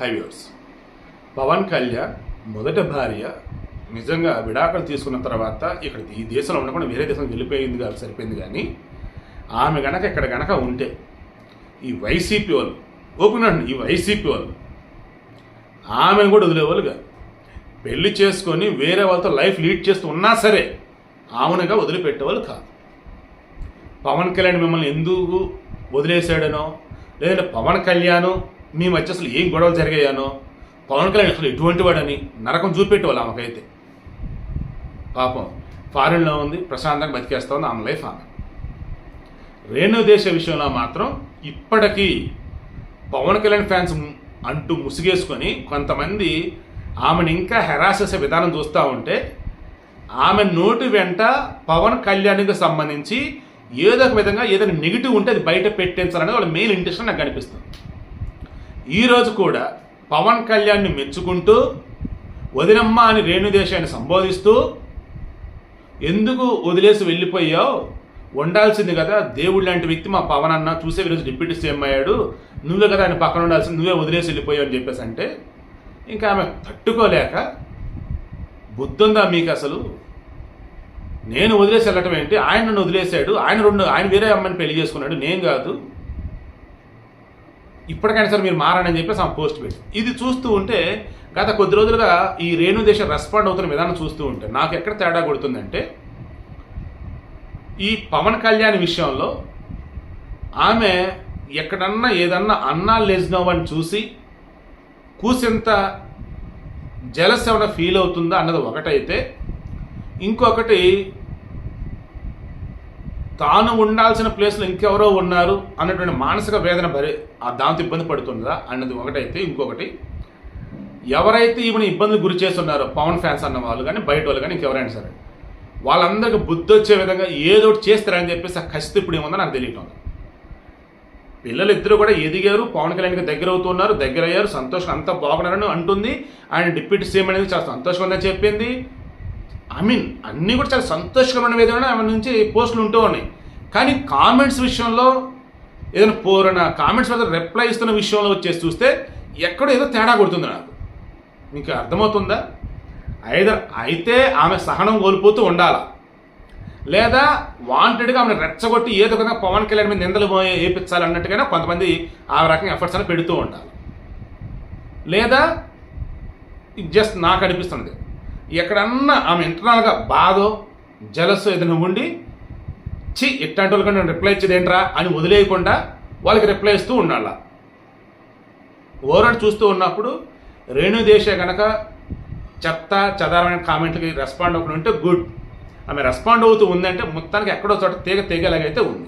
హైవ్యూర్స్ పవన్ కళ్యాణ్ మొదటి భార్య నిజంగా విడాకులు తీసుకున్న తర్వాత ఇక్కడ ఈ దేశంలో ఉండకుండా వేరే దేశం వెళ్ళిపోయింది కాదు సరిపోయింది కానీ ఆమె గనక ఇక్కడ గనక ఉంటే ఈ వైసీపీ వాళ్ళు ఓపెన్ అండి ఈ వైసీపీ వాళ్ళు ఆమెను కూడా వదిలేవాళ్ళు కాదు. పెళ్ళి చేసుకొని వేరే వాళ్ళతో లైఫ్ లీడ్ చేస్తూ ఉన్నా సరే ఆమెనుగా వదిలిపెట్టేవాళ్ళు కాదు. పవన్ కళ్యాణ్ మిమ్మల్ని ఎందుకు వదిలేశాడనో లేదంటే పవన్ కళ్యాణ్ మీ మధ్య అసలు ఏం గొడవలు జరిగాయనో? పవన్ కళ్యాణ్ అసలు ఎటువంటి వాడని నరకం చూపెట్టేవాళ్ళు ఆమెకైతే. పాపం ఫారిన్లో ఉంది ప్రశాంతంగా బతికేస్తా ఉంది ఆమె లైఫ్ ఆమె. రేణు దేశ విషయంలో మాత్రం ఇప్పటికీ పవన్ కళ్యాణ్ ఫ్యాన్స్ అంటూ ముసుగేసుకొని కొంతమంది ఆమెను ఇంకా హెరాస్ చేసే విధానం చూస్తూ ఉంటే ఆమె నోటి వెంట పవన్ కళ్యాణ్కి సంబంధించి ఏదో ఒక విధంగా ఏదైనా నెగిటివ్ ఉంటే అది బయట పెట్టించాలనేది వాళ్ళ మెయిన్ ఇంటెన్షన్ నాకు కనిపిస్తుంది ఈరోజు కూడా పవన్ కళ్యాణ్ని మెచ్చుకుంటూ వదినమ్మ అని రేణుదేశాన్ని సంబోధిస్తూ ఎందుకు వదిలేసి వెళ్ళిపోయావు? ఉండాల్సింది కదా దేవుడు లాంటి వ్యక్తి మా పవన్ అన్న చూసే ఈరోజు డిప్యూటీ సీఎం అయ్యాడు నువ్వే కదా ఆయన పక్కన ఉండాల్సింది నువ్వే వదిలేసి వెళ్ళిపోయావు అని చెప్పేసి అంటే ఇంకా ఆమె తట్టుకోలేక బుద్ధుందా మీకు అసలు? నేను వదిలేసి వెళ్ళటం ఏంటి? ఆయన నన్ను వదిలేశాడు ఆయన రెండు ఆయన వేరే అమ్మాయిని పెళ్ళి చేసుకున్నాడు నేను కాదు. ఇప్పటికైనా సరే మీరు మారని చెప్పేసి ఆమె పోస్ట్ పెట్టి. ఇది చూస్తూ ఉంటే గత కొద్ది రోజులుగా ఈ రేణు దేశం రెస్పాండ్ అవుతున్న విధానం చూస్తూ ఉంటే నాకు ఎక్కడ తేడా కొడుతుందంటే ఈ పవన్ కళ్యాణ్ విషయంలో ఆమె ఎక్కడన్నా ఏదన్నా అన్నా లేచినావని చూసి కూసింత జలస్ ఏమైనా ఫీల్ అవుతుందా అన్నది ఒకటైతే ఇంకొకటి తాను ఉండాల్సిన ప్లేస్లో ఇంకెవరో ఉన్నారు అన్నటువంటి మానసిక వేదన భరి ఆ దాంతో ఇబ్బంది పడుతుందా అన్నది ఒకటైతే ఇంకొకటి. ఎవరైతే ఈమెను ఇబ్బందులు గురి చేస్తున్నారో పవన్ ఫ్యాన్స్ అన్న వాళ్ళు కానీ బయట వాళ్ళు కానీ ఇంకెవరైనా సరే వాళ్ళందరికీ బుద్ధి వచ్చే విధంగా ఏదో ఒకటి చేస్తారని చెప్పేసి ఆ ఖచ్చితంగా ఇప్పుడు ఏముందో నాకు తెలియటం పిల్లలు ఇద్దరు కూడా ఎదిగారు పవన్ కళ్యాణ్కి దగ్గర అవుతున్నారు దగ్గర అయ్యారు సంతోషం అంతా బాగున్నారని అంటుంది. ఆయన డిప్యూటీ సీఎం అనేది చాలా సంతోషంగా ఉందని చెప్పింది. ఐ మీన్ అన్నీ కూడా చాలా సంతోషకరమైన విధంగా ఆమె నుంచి పోస్టులు ఉంటూ ఉన్నాయి. కానీ కామెంట్స్ విషయంలో ఏదైనా పోరన కామెంట్స్ మీద రిప్లై ఇస్తున్న విషయంలో వచ్చేసి చూస్తే ఎక్కడో ఏదో తేడా కొడుతుంది నాకు. మీకు అర్థమవుతుందా? ఐదర్ అయితే ఆమె సహనం కోల్పోతూ ఉండాలా? లేదా వాంటెడ్గా ఆమెను రెచ్చగొట్టి ఏదో కదా పవన్ కళ్యాణ్ మీద నిందలు వేయించాలి అన్నట్టుగానే కొంతమంది ఆ రకంగా ఎఫర్ట్స్ అని పెడుతూ ఉంటారు లేదా జస్ట్ నాకు అనిపిస్తుంది ఎక్కడన్నా ఆమె ఇంటర్నల్గా బాధో జలస్ ఏదైనా ఉండి చి ఇట్లాంటి వాళ్ళకి నేను రిప్లై ఇచ్చేది ఏంట్రా అని వదిలేయకుండా వాళ్ళకి రిప్లై ఇస్తూ ఉండాల? ఓవరాల్ చూస్తూ ఉన్నప్పుడు రేణు దేశే కనుక చెత్త చదారమైన కామెంట్లకి రెస్పాండ్ అవ్వకుండా ఉంటే గుడ్ ఆమె రెస్పాండ్ అవుతూ ఉందంటే మొత్తానికి ఎక్కడో చోట తీగ తీగలాగైతే ఉంది.